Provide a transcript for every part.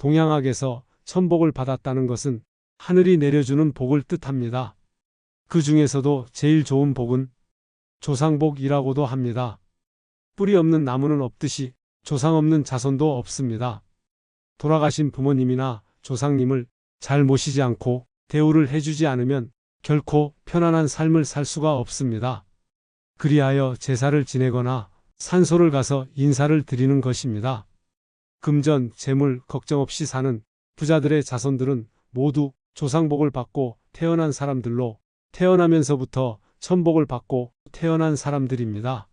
동양학에서 천복을 받았다는 것은 하늘이 내려주는 복을 뜻합니다. 그 중에서도 제일 좋은 복은 조상복이라고도 합니다. 뿌리 없는 나무는 없듯이 조상 없는 자손도 없습니다. 돌아가신 부모님이나 조상님을 잘 모시지 않고 대우를 해주지 않으면 결코 편안한 삶을 살 수가 없습니다. 그리하여 제사를 지내거나 산소를 가서 인사를 드리는 것입니다. 금전, 재물 걱정 없이 사는 부자들의 자손들은 모두 조상복을 받고 태어난 사람들로 태어나면서부터 천복을 받고 태어난 사람들입니다.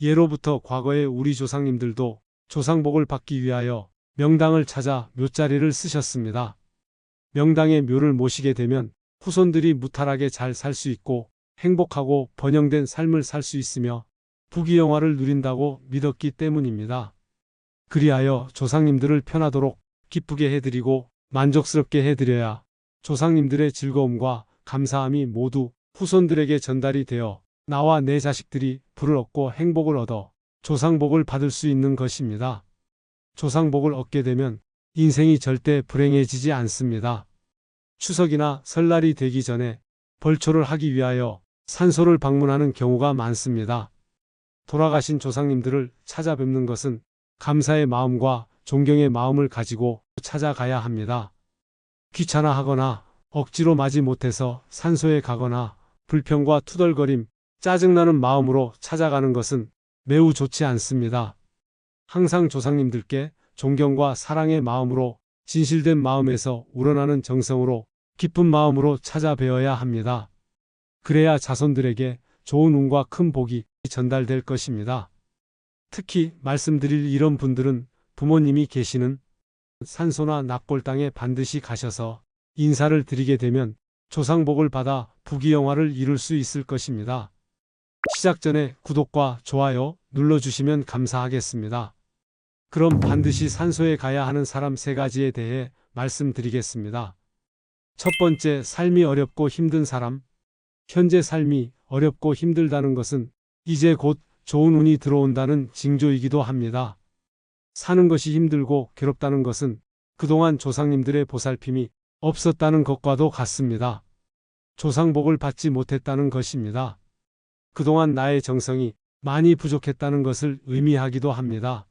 예로부터 과거의 우리 조상님들도 조상복을 받기 위하여 명당을 찾아 묘자리를 쓰셨습니다. 명당에 묘를 모시게 되면 후손들이 무탈하게 잘 살 수 있고 행복하고 번영된 삶을 살 수 있으며 부귀영화를 누린다고 믿었기 때문입니다. 그리하여 조상님들을 편하도록 기쁘게 해드리고 만족스럽게 해드려야 조상님들의 즐거움과 감사함이 모두 후손들에게 전달이 되어 나와 내 자식들이 불을 얻고 행복을 얻어 조상복을 받을 수 있는 것입니다. 조상복을 얻게 되면 인생이 절대 불행해지지 않습니다. 추석이나 설날이 되기 전에 벌초를 하기 위하여 산소를 방문하는 경우가 많습니다. 돌아가신 조상님들을 찾아뵙는 것은 감사의 마음과 존경의 마음을 가지고 찾아가야 합니다. 귀찮아 하거나 억지로 마지 못해서 산소에 가거나 불평과 투덜거림, 짜증나는 마음으로 찾아가는 것은 매우 좋지 않습니다. 항상 조상님들께 존경과 사랑의 마음으로 진실된 마음에서 우러나는 정성으로 기쁜 마음으로 찾아뵈어야 합니다. 그래야 자손들에게 좋은 운과 큰 복이 전달될 것입니다. 특히 말씀드릴 이런 분들은 부모님이 계시는 산소나 납골 땅에 반드시 가셔서 인사를 드리게 되면 조상복을 받아 부귀영화를 이룰 수 있을 것입니다. 시작 전에 구독과 좋아요 눌러주시면 감사하겠습니다. 그럼 반드시 산소에 가야 하는 사람 세 가지에 대해 말씀드리겠습니다. 첫 번째, 삶이 어렵고 힘든 사람. 현재 삶이 어렵고 힘들다는 것은 이제 곧 좋은 운이 들어온다는 징조이기도 합니다. 사는 것이 힘들고 괴롭다는 것은 그동안 조상님들의 보살핌이 없었다는 것과도 같습니다. 조상복을 받지 못했다는 것입니다. 그동안 나의 정성이 많이 부족했다는 것을 의미하기도 합니다.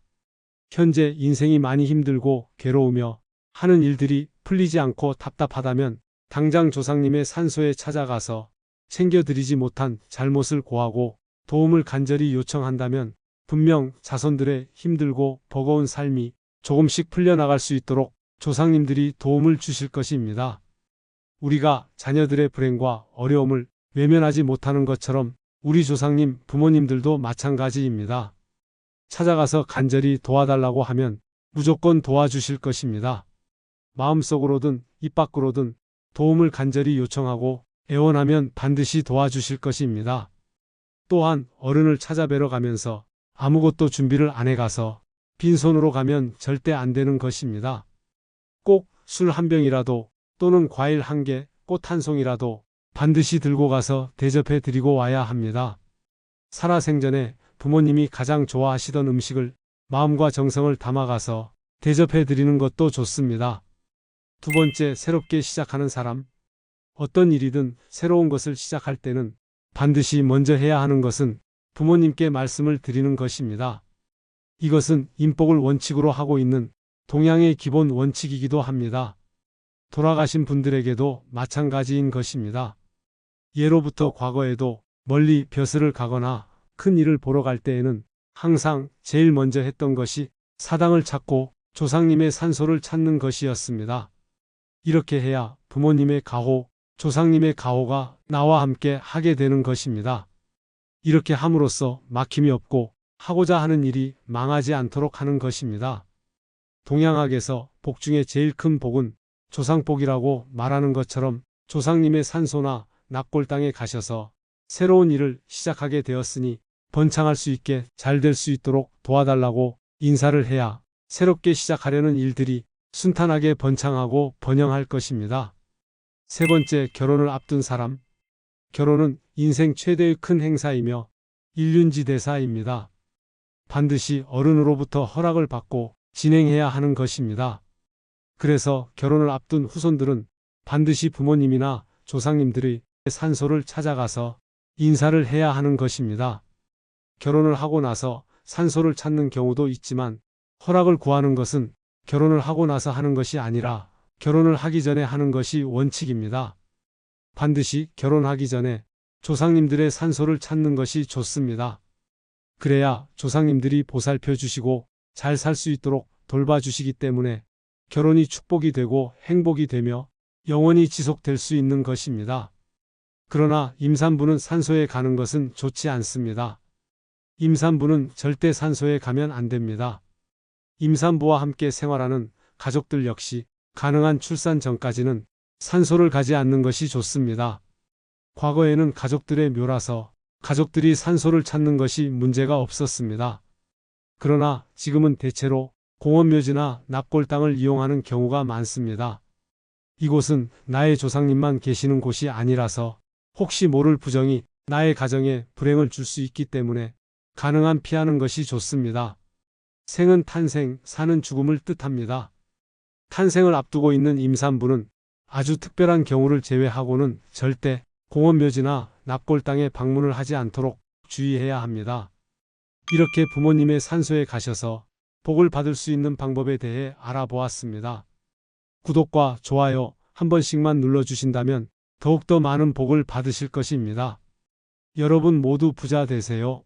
현재 인생이 많이 힘들고 괴로우며 하는 일들이 풀리지 않고 답답하다면 당장 조상님의 산소에 찾아가서 챙겨드리지 못한 잘못을 고하고 도움을 간절히 요청한다면 분명 자손들의 힘들고 버거운 삶이 조금씩 풀려나갈 수 있도록 조상님들이 도움을 주실 것입니다. 우리가 자녀들의 불행과 어려움을 외면하지 못하는 것처럼 우리 조상님, 부모님들도 마찬가지입니다. 찾아가서 간절히 도와달라고 하면 무조건 도와주실 것입니다. 마음속으로든 입 밖으로든 도움을 간절히 요청하고 애원하면 반드시 도와주실 것입니다. 또한 어른을 찾아뵈러 가면서 아무것도 준비를 안 해가서 빈손으로 가면 절대 안 되는 것입니다. 꼭 술 한 병이라도 또는 과일 한 개, 꽃 한 송이라도 반드시 들고 가서 대접해 드리고 와야 합니다. 살아생전에 부모님이 가장 좋아하시던 음식을 마음과 정성을 담아가서 대접해 드리는 것도 좋습니다. 두 번째, 새롭게 시작하는 사람. 어떤 일이든 새로운 것을 시작할 때는 반드시 먼저 해야 하는 것은 부모님께 말씀을 드리는 것입니다. 이것은 인복을 원칙으로 하고 있는 동양의 기본 원칙이기도 합니다. 돌아가신 분들에게도 마찬가지인 것입니다. 예로부터 과거에도 멀리 벼슬을 가거나 큰 일을 보러 갈 때에는 항상 제일 먼저 했던 것이 사당을 찾고 조상님의 산소를 찾는 것이었습니다. 이렇게 해야 부모님의 가호, 조상님의 가호가 나와 함께 하게 되는 것입니다. 이렇게 함으로써 막힘이 없고 하고자 하는 일이 망하지 않도록 하는 것입니다. 동양학에서 복 중에 제일 큰 복은 조상복이라고 말하는 것처럼 조상님의 산소나 납골 땅에 가셔서 새로운 일을 시작하게 되었으니 번창할 수 있게 잘 될 수 있도록 도와달라고 인사를 해야 새롭게 시작하려는 일들이 순탄하게 번창하고 번영할 것입니다. 세 번째, 결혼을 앞둔 사람. 결혼은 인생 최대의 큰 행사이며 일륜지 대사입니다. 반드시 어른으로부터 허락을 받고 진행해야 하는 것입니다. 그래서 결혼을 앞둔 후손들은 반드시 부모님이나 조상님들의 산소를 찾아가서 인사를 해야 하는 것입니다. 결혼을 하고 나서 산소를 찾는 경우도 있지만 허락을 구하는 것은 결혼을 하고 나서 하는 것이 아니라 결혼을 하기 전에 하는 것이 원칙입니다. 반드시 결혼하기 전에 조상님들의 산소를 찾는 것이 좋습니다. 그래야 조상님들이 보살펴 주시고 잘 살 수 있도록 돌봐주시기 때문에 결혼이 축복이 되고 행복이 되며 영원히 지속될 수 있는 것입니다. 그러나 임산부는 산소에 가는 것은 좋지 않습니다. 임산부는 절대 산소에 가면 안 됩니다. 임산부와 함께 생활하는 가족들 역시 가능한 출산 전까지는 산소를 가지 않는 것이 좋습니다. 과거에는 가족들의 묘라서 가족들이 산소를 찾는 것이 문제가 없었습니다. 그러나 지금은 대체로 공원묘지나 납골당을 이용하는 경우가 많습니다. 이곳은 나의 조상님만 계시는 곳이 아니라서 혹시 모를 부정이 나의 가정에 불행을 줄 수 있기 때문에 가능한 피하는 것이 좋습니다. 생은 탄생, 사는 죽음을 뜻합니다. 탄생을 앞두고 있는 임산부는 아주 특별한 경우를 제외하고는 절대 공원묘지나 납골당에 방문을 하지 않도록 주의해야 합니다. 이렇게 부모님의 산소에 가셔서 복을 받을 수 있는 방법에 대해 알아보았습니다. 구독과 좋아요 한 번씩만 눌러주신다면 더욱더 많은 복을 받으실 것입니다. 여러분 모두 부자 되세요.